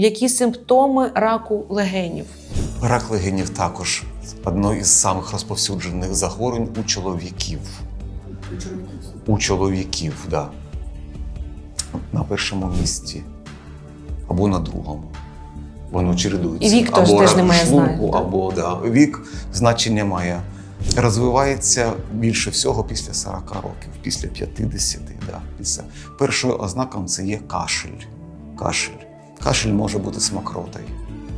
Які симптоми раку легенів? Рак легенів також одно із самих розповсюджених захворювань у чоловіків. У чоловіків, так. Да. На першому місці або на другому. Воно чередується. І вік або теж рак не має шлунку, або да, вік значення має. Розвивається більше всього після 40 років, після 50. Да, після. Першою ознаком це є кашель. Кашель. Кашель може бути з мокротою,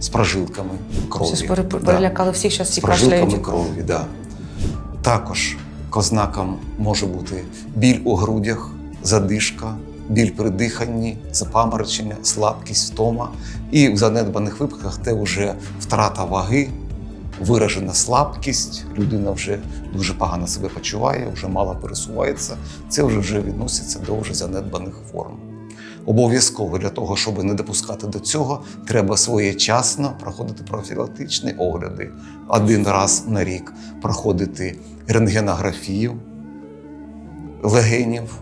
з прожилками крові. Щось пере- Да перелякали всіх, зараз з прожилками кашляють. крові. Да. Також ознаком може бути біль у грудях, задишка, біль при диханні, запаморочення, слабкість, втома. І в занедбаних випадках це вже втрата ваги, виражена слабкість, людина вже дуже погано себе почуває, вже мало пересувається. Це вже, вже відноситься до вже занедбаних форм. Обов'язково для того, щоб не допускати до цього, треба своєчасно проходити профілактичні огляди один раз на рік, проходити рентгенографію легенів.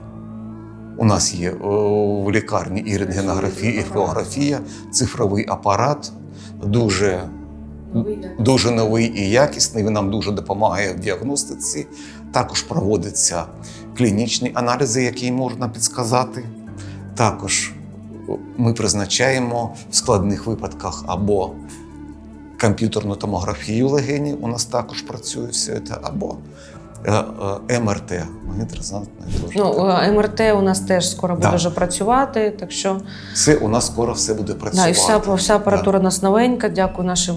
У нас є в лікарні і рентгенографія, і флюорографія, цифровий апарат, дуже, дуже новий і якісний. Він нам дуже допомагає в діагностиці. Також проводяться клінічні аналізи, які можна підсказати. Також ми призначаємо в складних випадках або комп'ютерну томографію легені, у нас також працює все це, або МРТ, магнітно-резонансне теж. Ну, е, МРТ у нас теж скоро буде Да. вже працювати, так що Це у нас скоро все буде да, працювати. і вся, вся апаратура Да. нас новенька. Дякую нашим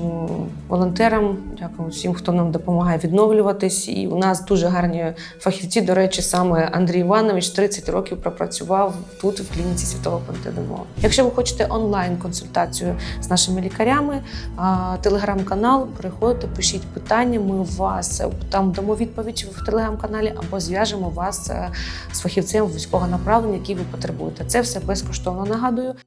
волонтерам, дякую всім, хто нам допомагає відновлюватись. І у нас дуже гарні фахівці. До речі, саме Андрій Іванович 30 років пропрацював тут, в клініці святого Пантелеймона. Якщо ви хочете онлайн-консультацію з нашими лікарями, телеграм-канал, переходьте, пишіть питання. Ми вас е, там дамо відповідь в телеграм-каналі або зв'яжемо вас е, з фахівцем вузького направлення, який ви потребуєте. Це все безкоштовно нагадую.